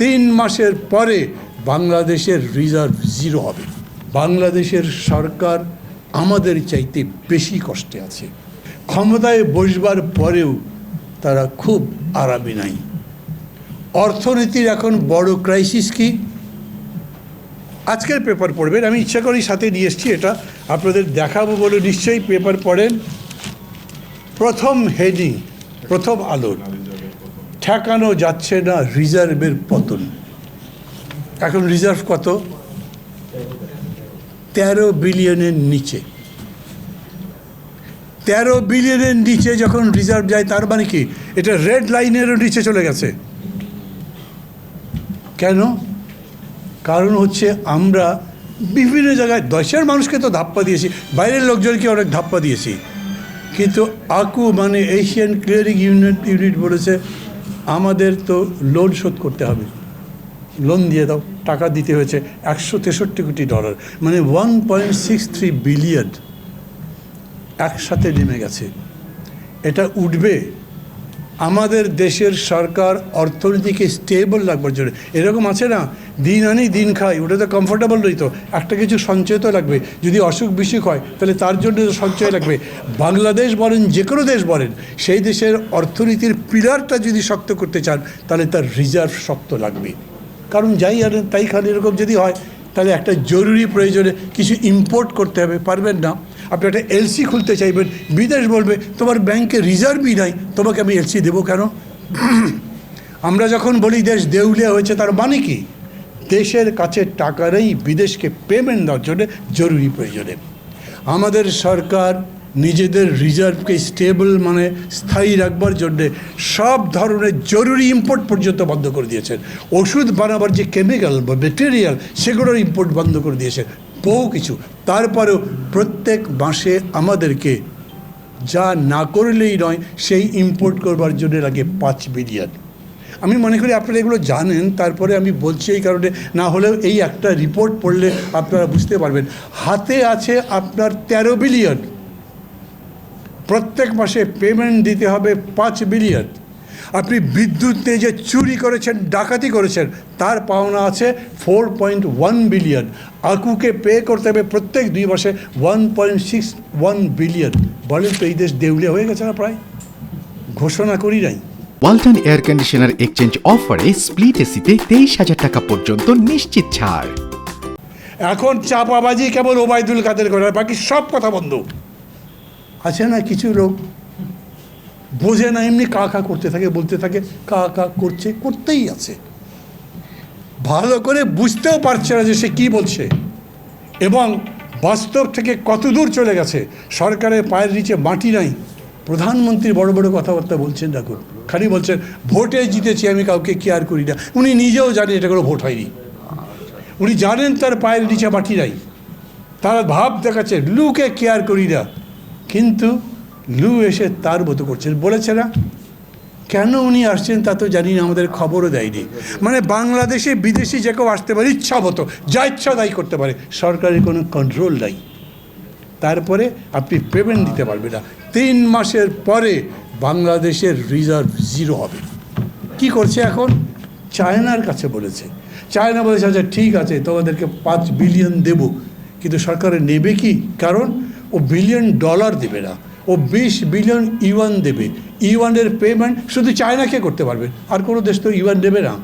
তিন মাসের পরে বাংলাদেশের রিজার্ভ জিরো হবে। বাংলাদেশের সরকার আমাদের চাইতে বেশি কষ্টে আছে। ক্ষমতায় বসবার পরেও তারা খুব আরামে নাই। অর্থনীতির এখন বড় ক্রাইসিস কি? আজকের পেপার পড়বেন। আমি ইচ্ছা করি সাথে নিয়ে এসেছি এটা। আপনাদের দেখাবো বলে নিশ্চয়ই পেপার পড়েন। প্রথম হেডিং প্রথম আলোর। ঠেকানো যাচ্ছে না রিজার্ভের পতন। এখন রিজার্ভ কত? তেরো বিলিয়নের নিচে। তেরো বিলিয়নের নিচে যখন রিজার্ভ যায়, তার মানে কি? এটা রেড লাইনেরও নিচে চলে গেছে। কেন? কারণ হচ্ছে আমরা বিভিন্ন জায়গায় দেশের মানুষকে তো ধাপ্পা দিয়েছি, বাইরের লোকজনকে অনেক ধাপ্পা দিয়েছি। কিন্তু আকু মানে এশিয়ান ক্লিয়ারিং ইউনিট ইউনিট বলেছে আমাদের তো লোন শোধ করতে হবে। লোন দিয়ে দাও, টাকা দিতে হয়েছে একশো তেষট্টি কোটি ডলার মানে one point six three billion একসাথে নেমে গেছে। এটা উঠবে আমাদের দেশের সরকার অর্থনীতিকে স্টেবল রাখবার জন্য। এরকম আছে না? দিন আনি, দিন খাই, ওটা তো কমফোর্টেবল নই তো। একটা কিছু সঞ্চয় তো লাগবে। যদি অসুখ বিসুখ হয়, তাহলে তার জন্য সঞ্চয় লাগবে। বাংলাদেশ বলেন, যে কোনো দেশ বলেন, সেই দেশের অর্থনীতির পিলারটা যদি শক্ত করতে চান, তাহলে তার রিজার্ভ শক্ত লাগবে। কারণ যাই আনেন তাই খান এরকম যদি হয়, তাহলে একটা জরুরি প্রয়োজনে কিছু ইম্পোর্ট করতে হবে, পারবেন না? আপনি একটা এলসি খুলতে চাইবেন, বিদেশ বলবে, তোমার ব্যাংকে রিজার্ভই নাই, তোমাকে আমি এলসি দেবো কেন? আমরা যখন বলি দেশ দেউলিয়া হয়েছে, তার মানে কি? দেশের কাছে টাকা নেই, বিদেশকে পেমেন্ট দেওয়ার জন্য জরুরি প্রয়োজনে। আমাদের সরকার নিজেদের রিজার্ভকে স্টেবল মানে স্থায়ী রাখবার জন্যে সব ধরনের জরুরি ইম্পোর্ট পর্যন্ত বন্ধ করে দিয়েছেন ওষুধ বানাবার যে কেমিক্যাল বা মেটেরিয়াল সেগুলোর ইম্পোর্ট বন্ধ করে দিয়েছেন বহু কিছু। তারপরেও প্রত্যেক মাসে আমাদেরকে যা না করলেই নয়, সেই ইম্পোর্ট করবার জন্য লাগে পাঁচ বিলিয়ন আমি মনে করি আপনারা এগুলো জানেন, তারপরে আমি বলছি এই কারণে, না হলেও এই একটা রিপোর্ট পড়লে আপনারা বুঝতে পারবেন। হাতে আছে আপনার তেরো বিলিয়ন প্রত্যেক মাসে পেমেন্ট দিতে হবে পাঁচ বিলিয়ন আপনি বিদ্যুৎ নিয়ে যে চুরি করেছেন ডাকাতি করেছেন তার পাওনা আছে ফোর পয়েন্ট ওয়ান বিলিয়ন আকুকে পে করতে হবে প্রত্যেক দুই মাসে one point six one billion বলেন তো এই দেশ দেউলিয়া হয়ে গেছে না প্রায়? ঘোষণা করি নাই। ওয়ালটন এয়ার কন্ডিশনার এক্সচেঞ্জ অফারে স্প্লিট এসিতে তেইশ হাজার টাকা পর্যন্ত নিশ্চিত ছাড়। এখন চাপাবাজি কেবল ওবায়দুল কাদের করে বাকি সব কথা বন্ধ। আছে না কিছু লোক বোঝে না, এমনি কা কা করতে থাকে, বলতে থাকে, কা কা করছে, করতেই আছে। ভালো করে বুঝতেও পারছে না যে সে কী বলছে। এবং বাস্তব থেকে কত দূর চলে গেছে। সরকারের পায়ের নিচে মাটি নাই। প্রধানমন্ত্রী বড় বড় কথাবার্তা বলছেন, দেখুন। খালি বলছেন, ভোটে জিতেছি, আমি কাউকে কেয়ার করি না। উনি নিজেও জানেন এটা কোনো ভোট হয়নি। উনি জানেন তার পায়ের নিচে মাটি নাই। তারা ভাব দেখাচ্ছে লুকে কেয়ার করি না। কিন্তু লু এসে তার মতো করছেন। বলেছে না, কেন উনি আসছেন তা তো জানি না, আমাদের খবরও দেয়নি। মানে বাংলাদেশে বিদেশি যে কেউ আসতে পারে, ইচ্ছা মতো, যা ইচ্ছা দায়ী করতে পারে। সরকারের কোনো কন্ট্রোল নাই। তারপরে আপনি পেমেন্ট দিতে পারবেন না। তিন মাসের পরে বাংলাদেশের রিজার্ভ জিরো হবে। কি করছে এখন? চায়নার কাছে বলেছে। চায়না বলেছে আচ্ছা ঠিক আছে, তোমাদেরকে পাঁচ বিলিয়ন দেব। কিন্তু সরকারে নেবে কি? কারণ ও বিলিয়ন ডলার দেবে না। ও বিশ বিলিয়ন ইউয়ান দেবে। ইউয়ানের পেমেন্ট শুধু চায়নাকে করতে পারবে, আর কোনো দেশ তো ইউয়ান দেবে না।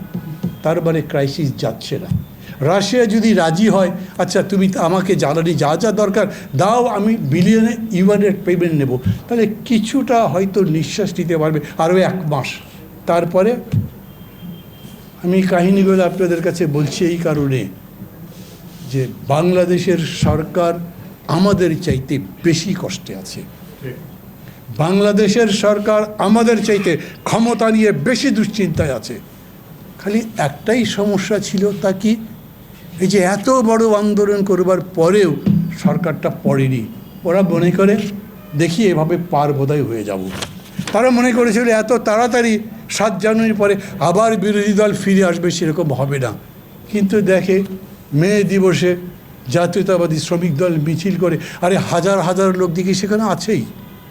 তার মানে ক্রাইসিস যাচ্ছে না। রাশিয়া যদি রাজি হয় আচ্ছা তুমি আমাকে জ্বালানি যা যা দরকার, দাও, আমি বিলিয়নে ইউয়ানের পেমেন্ট নেব। তাহলে কিছুটা হয়তো নিঃশ্বাস নিতে পারবে আরও এক মাস। তারপরে আমি কাহিনীগুলো আপনাদের কাছে বলছি এই কারণে যে বাংলাদেশের সরকার আমাদের চাইতে বেশি কষ্টে আছে। বাংলাদেশের সরকার আমাদের চাইতে ক্ষমতা নিয়ে বেশি দুশ্চিন্তায় আছে। খালি একটাই সমস্যা ছিল তা কি? এই যে এত বড় আন্দোলন করবার পরেও সরকারটা পড়েনি। ওরা মনে করে, দেখি এভাবে পার বোধহয় হয়ে যাব। তারা মনে করেছিল, এত তাড়াতাড়ি সাত জানুয়ারির পরে আবার বিরোধী দল ফিরে আসবে, সেরকম হবে না। কিন্তু দেখে, মে দিবসে জাতীয়তাবাদী শ্রমিক দল মিছিল করে আরে হাজার হাজার লোক দেখি সেখানে আছেই।